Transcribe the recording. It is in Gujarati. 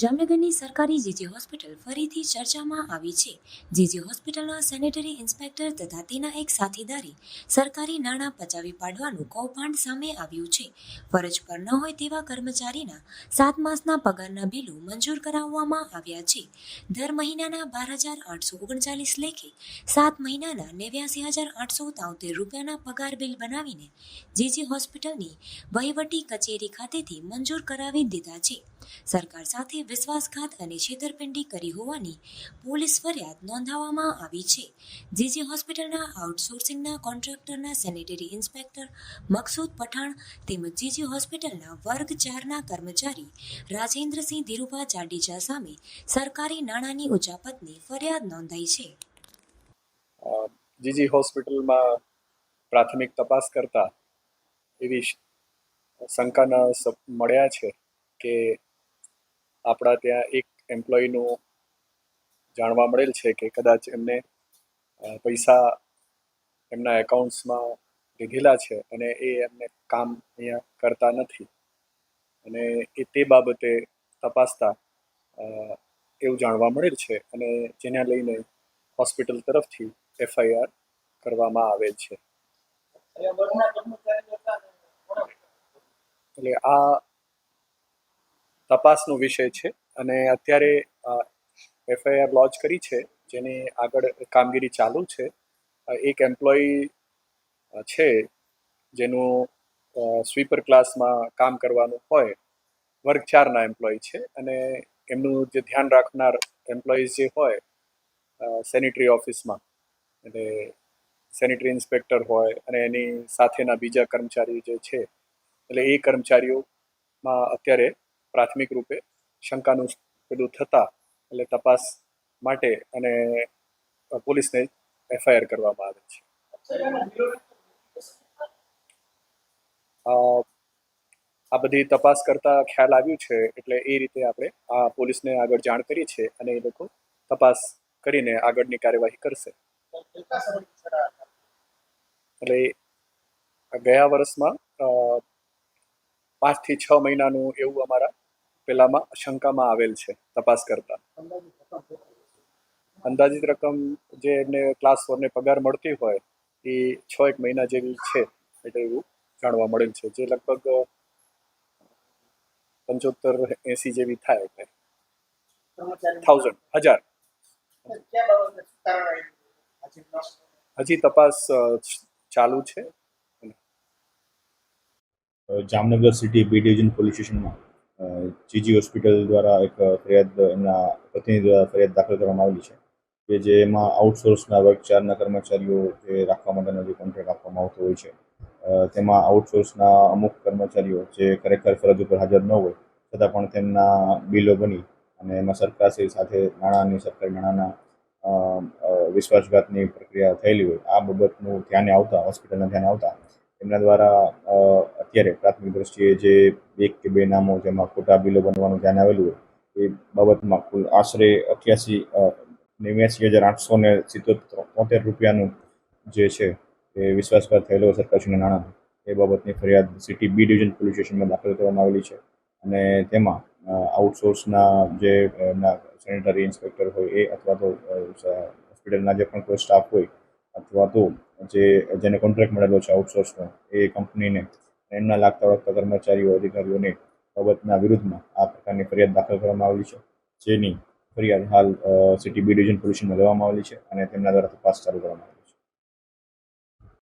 જામનગરની સરકારી જીજી હોસ્પિટલ ફરીથી ચર્ચામાં આવી છે. જીજી હોસ્પિટલના સેનેટરી ઇન્સ્પેક્ટર તથા તેના એક સાથીદારે સરકારી નાણાં પચાવી પાડવાનું કૌભાંડ સામે આવ્યું છે. ફરજ પર ન હોય તેવા કર્મચારીના સાત માસના પગારના બિલો મંજૂર કરાવવામાં આવ્યા છે. દર મહિનાના બાર હજાર આઠસો ઓગણચાલીસ લેખે સાત મહિનાના નેવ્યાસી હજાર આઠસો તોતેર રૂપિયાના પગાર બિલ બનાવીને જીજી હોસ્પિટલની વહીવટી કચેરી ખાતેથી મંજૂર કરાવી દીધા છે. સરકાર સાથે વિશ્વાસઘાત અને છેતરપિંડી કરી હોવાની પોલીસ ફરિયાદ નોંધાવવામાં આવી છે. જીજી હોસ્પિટલના આઉટસોર્સિંગના કોન્ટ્રાક્ટરના સેનેટરી ઇન્સ્પેક્ટર મકસૂદ પઠાણ તેમજ જીજી હોસ્પિટલના વર્ગ ચારના કર્મચારી રાજેન્દ્રસિંહ ધીરુભા જાડેજા સામે સરકારી નાણાંની ઉજાપતની ફરિયાદ નોંધાઈ છે. જીજી હોસ્પિટલમાં પ્રાથમિક તપાસ કરતા એવી શંકાના મળ્યા છે કે આપણા ત્યાં એક એમ્પ્લોયનું જાણવા મળેલ છે કે કદાચ એમને પૈસા એમના એકાઉન્ટ્સમાં લીધેલા છે અને એ એમને કામ અહીંયા કરતા નથી. અને એ તે બાબતે તપાસતા એવું જાણવા મળેલ છે અને જેને લઈને હોસ્પિટલ તરફથી એફઆઈઆર કરવામાં આવેલ છે. એટલે આ તપાસનો વિષય છે અને અત્યારે એફઆઈઆર લોન્ચ કરી છે, જેની આગળ કામગીરી ચાલુ છે. એક એમ્પ્લોયી છે, જેનું સ્વીપર ક્લાસમાં કામ કરવાનું હોય, વર્ગ ચારના એમ્પ્લોયી છે અને એમનું જે ધ્યાન રાખનાર એમ્પ્લોઈઝ જે હોય સેનિટરી ઓફિસમાં, એટલે સેનિટરી ઇન્સ્પેક્ટર હોય અને એની સાથેના બીજા કર્મચારી જે છે, એટલે એ કર્મચારીઓમાં અત્યારે પ્રાથમિક રૂપે શંકાનું પેલું થતા એટલે તપાસ માટે અને પોલીસને એફઆઈઆર કરવામાં આવે છે. આ બધી તપાસ કરતા ખ્યાલ આવ્યું છે એટલે એ રીતે આપણે આ પોલીસને આગળ જાણ કરી છે અને એ લોકો તપાસ કરીને આગળની કાર્યવાહી કરશે. એટલે ગયા વર્ષમાં પાંચથી છ મહિનાનું એવું અમારા પેલામાં શંકામાં આવેલ છે, તપાસ કરતા. અંદાજિત રકમ જે એમને ક્લાસ ફોરને પગાર મળતી હોય, એ છ એક મહિના જેવી છે એટલે એવું જાણવા મળેલ છે, જે લગભગ પંચોતેર એંસી જેવી થાય થાઉઝન્ડ હજાર. હજી તપાસ ચાલુ છે. Jamnagar city B division police સ્ટેશનમાં. જીજી હોસ્પિટલ દ્વારા એક ફરિયાદ, એમના પ્રતિનિધિ દ્વારા ફરિયાદ દાખલ કરવામાં આવેલી છે, કે જે એમાં આઉટસોર્સના વર્ગ કર્મચારીઓ જે રાખવા માટેનો જે કોન્ટ્રાક્ટ આપવામાં આવતો હોય છે તેમાં આઉટસોર્સના અમુક કર્મચારીઓ જે ખરેખર ફરજ ઉપર હાજર ન હોય, છતાં પણ તેમના બિલો બની અને એમાં સરકારશ્રી સાથે નાણાંની સરકારી નાણાંના વિશ્વાસઘાતની પ્રક્રિયા થયેલી હોય, આ બાબતનું ધ્યાને આવતા, હોસ્પિટલના ધ્યાને આવતા, એમના દ્વારા અત્યારે પ્રાથમિક દ્રષ્ટિએ જે એક કે બે નામો જેમાં ખોટા બિલો બનવાનું ધ્યાન આવેલું હોય, એ બાબતમાં કુલ આશરે અઠ્યાસી નેવ્યાસી હજાર આઠસો ને તોતેર રૂપિયાનું જે છે એ વિશ્વાસઘાત થયેલો સરકારશ્રીના નાણાં એ બાબતની ફરિયાદ સિટી બી ડિવિઝન પોલીસ સ્ટેશનમાં દાખલ કરવામાં આવેલી છે અને તેમાં આઉટસોર્સના જે સેનેટરી ઇન્સ્પેક્ટર હોય એ અથવા તો હોસ્પિટલના જે પણ કોઈ સ્ટાફ હોય અથવા તો જે, જેને કોન્ટ્રાક્ટ મળેલો છે આઉટસોર્સનો, એ કંપનીને એમના લાગતા વળગતા કર્મચારીઓ, અધિકારીઓને બાબતના વિરુદ્ધમાં આ પ્રકારની ફરિયાદ દાખલ કરવામાં આવેલી છે, જેની ફરિયાદ હાલ સિટી બી ડિવિઝન પોલીસમાં લેવામાં આવેલી છે અને તેમના દ્વારા તપાસ ચાલુ કરવામાં